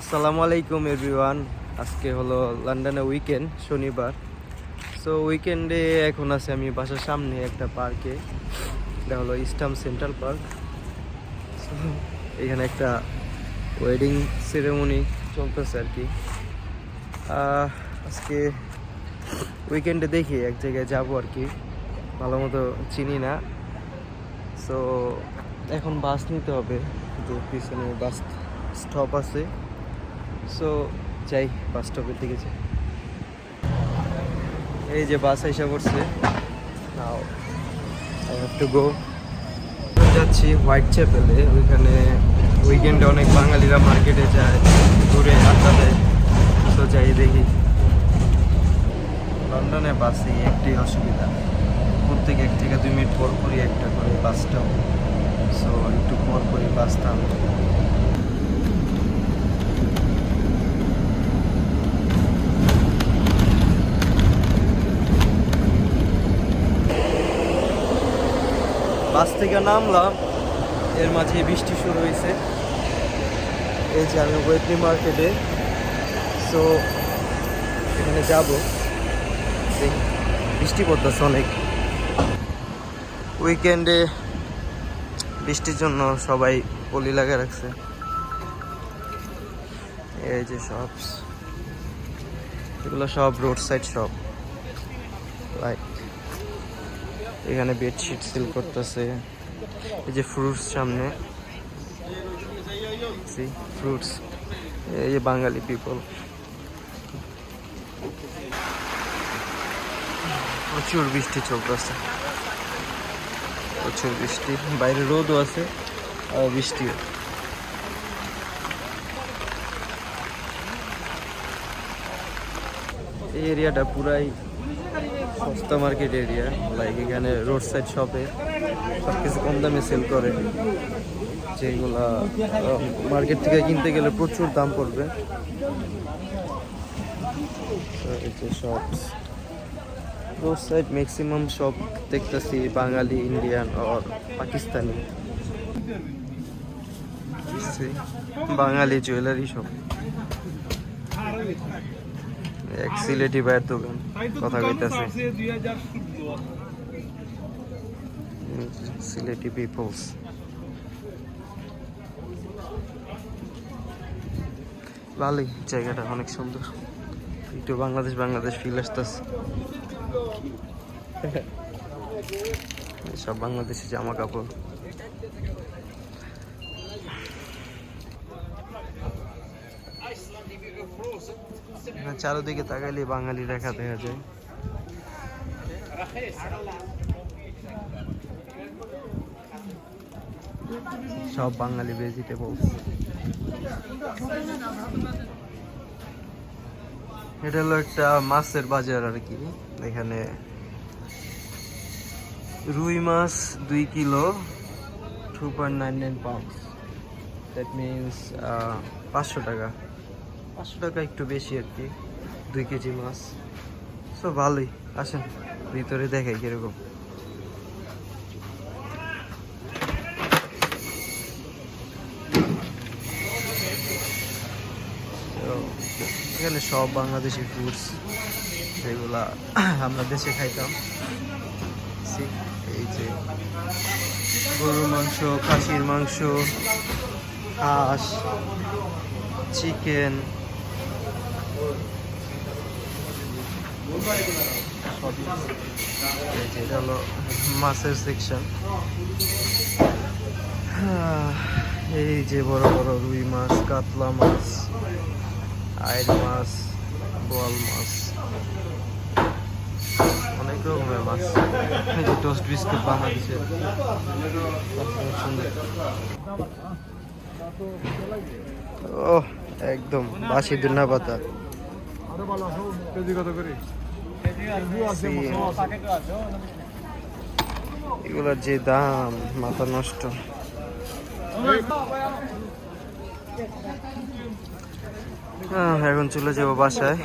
আসসালামু আলাইকুম এভরিওয়ান আজকে হলো লন্ডনে উইকেন্ড শনিবার। সো উইকেন্ডে এখন আছে আমি বাসার সামনে একটা পার্কে এটা হলো ইস্টাম সেন্ট্রাল পার্ক সো এখানে একটা ওয়েডিং সেরেমনি চলতেছে আর কি। আজকে উইকেন্ডে দেখি, এক জায়গায় যাব আর কি। ভালো মতো চিনি না। সো এখন বাস নিতে হবে। যে পিছনে বাস স্টপ আছে। সো যাই বাস স্টপের দিকে যাই। এই যে বাস এসে পড়ছে। Now I have to go যাচ্ছি হোয়াইট চ্যাপেলে ওইখানে উইকেন্ডে অনেক বাঙালিরা মার্কেটে যায়, ঘুরে আড্ডা দেয়। তো যাই দেখি। লন্ডনে বাসে একটি অসুবিধা। প্রত্যেক এক থেকে দুই মিনিট পর পরই একটা করে বাসটাও সো একটু পর পরই বাস বাস থেকে নামলাম, এর মাঝে বৃষ্টি শুরু হয়েছে। এই যে আমি ওয়েটলি মার্কেটে সো এখানে যাব। বৃষ্টি পড়তেছে অনেক। উইকেন্ডে বৃষ্টির জন্য সবাই পলি লাগিয়ে রাখছে। এই যে শপস এগুলো সব রোড সাইড শপ লাইক এখানে বেডশিট সেল করতেছে। এই যে ফ্রুটস সামনে। ফ্রুটস এই যে বাঙালি পিপল প্রচুর বৃষ্টি চলতেছে। প্রচুর বৃষ্টি। বাইরে রোদও আছে আর বৃষ্টিও। এই এরিয়াটা পুরাই সস্তা মার্কেট এরিয়া লাইক এখানে রোড সাইড শপে সব কিছু কম দামে সেল করে। যেগুলা মার্কেট থেকে কিনতে গেলে প্রচুর দাম পড়বে। শপস রোড সাইড ম্যাক্সিমাম সব দেখতেছি, বাঙালি ইন্ডিয়ান আর পাকিস্তানি। বাঙালি জুয়েলারি শপ এক সিলেটি ভাইয়ের দোকান। কথা কইতাছে। সিলেটি পিপলস ভালোই জায়গাটা অনেক সুন্দর। একটু বাংলাদেশ বাংলাদেশ ফিল আসতেছে। সব বাংলাদেশি জামা কাপড়। চারোদিকে তাকাইলে বাঙালি রেখা দেখা যায় সব বাঙালি ভেজিটেবলস এটা হলো একটা মাছের বাজার আর কি। এখানে রুই মাছ দুই kilo two point nine nine pound that means পাঁচশো টাকা। পাঁচশো টাকা একটু বেশি আর কি, দুই কেজি মাছ। সো ভালোই। আসেন, ভিতরে দেখাই কীরকম। এখানে সব বাংলাদেশি ফুডস যেগুলা আমরা দেশে খাইতাম। এই যে গরুর মাংস, খাসির মাংস, হাঁস, চিকেন। হলো মাছের সেকশন এই যে বড় বড় রুই মাছ, কাতলা মাছ, আইল মাছ, বোয়াল মাছ। অনেক রকমের মাছ। এই যে টোস্ট বিস্কুট বাংলাদেশের সুন্দর। ও একদম বাসি দুনা পাতা। এগুলোর যে দাম মাথা নষ্ট। হ্যাঁ এখন চলে যাব বাসায়।